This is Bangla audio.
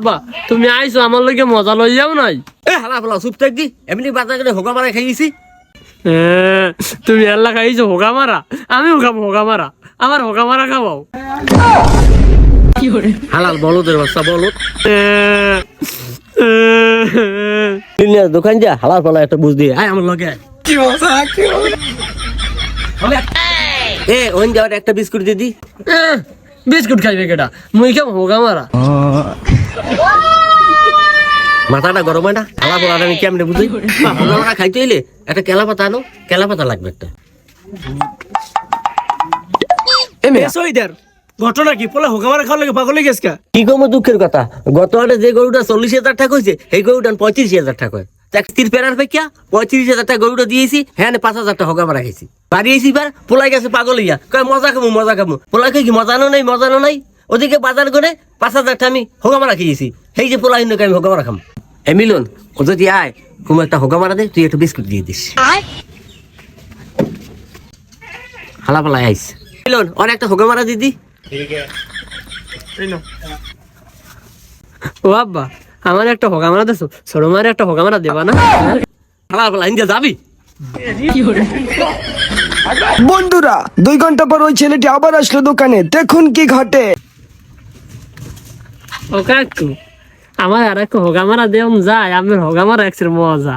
আব্বা তুমি আইছো আমার লগে মজা লই যাও নাই। এ হালা ফালা চুপ থাক দি। এমনি বাজার করে হোকা মারা খাইছি তুমি আল্লাহ খাইছো হোগা মারা? আমিও খাব হোগা মারা। আমার হোগা মারা খাওয়াও হালাল বলদের বাচ্চা এ, দোকান যা হালাল ফালা একটা বুঝ দিয়ে। আয় আমার লগে। আয়। এ ওন যাওয়ার একটা বিস্কুট দিয়ে দি। বিস্কুট খাইবে কেটা মুই খাব হোগা মারা। মাথাটা গরম হয় না? হালা ফালা আমি কেমনে বুঝি মারা খাইতে হইলে একটা কেলা পাতা আনো কেলা পাতা লাগবে একটা। ঘটনা কি? পোলা হোকা মারা খাওয়ার লাগে পাগল গেছে কা? কি কম দুঃখের কথা? গত হাটে যে গরুটা চল্লিশ হাজার টাকা হয়েছে সেই গরুটা পঁয়ত্রিশ হাজার টাকা হয়। তির পেরার পেকিয়া পঁয়ত্রিশ হাজার টাকা গরুটা দিয়েছি হ্যাঁ পাঁচ হাজার টাকা হোকা মারা খাইছি। বাড়ি বার পোলাই গেছে পাগল ইয়া কয় মজা খাব মজা খাব পোলাই কি মজানো নাই মজানো নাই? ওদিকে বাজার করে পাঁচ হাজার টাকা আমি হোকা মারা খেয়েছি। সেই যে পোলাই নয় আমি হোকা মারা খাম। এ মিলন ও যদি আয় কোনো একটা হোকা মারা দে তুই একটু বিস্কুট দিয়ে দিস। হালা পালা আইস। মিলন ওর একটা হোকা মারা দিদি। ও আব্বা আমার একটা হোগা মারা দেছো ছোট মারে একটা হোগা মারা দেবা না? হালা পালা ইন্দিয়া যাবি? বন্ধুরা দুই ঘণ্টা পর ওই ছেলেটি আবার আসলো দোকানে। দেখুন কি ঘটে। ও কাকু আমার আর এক হোগা মারা দেওয়া যায় আমার হোগা মারা একসের মজা।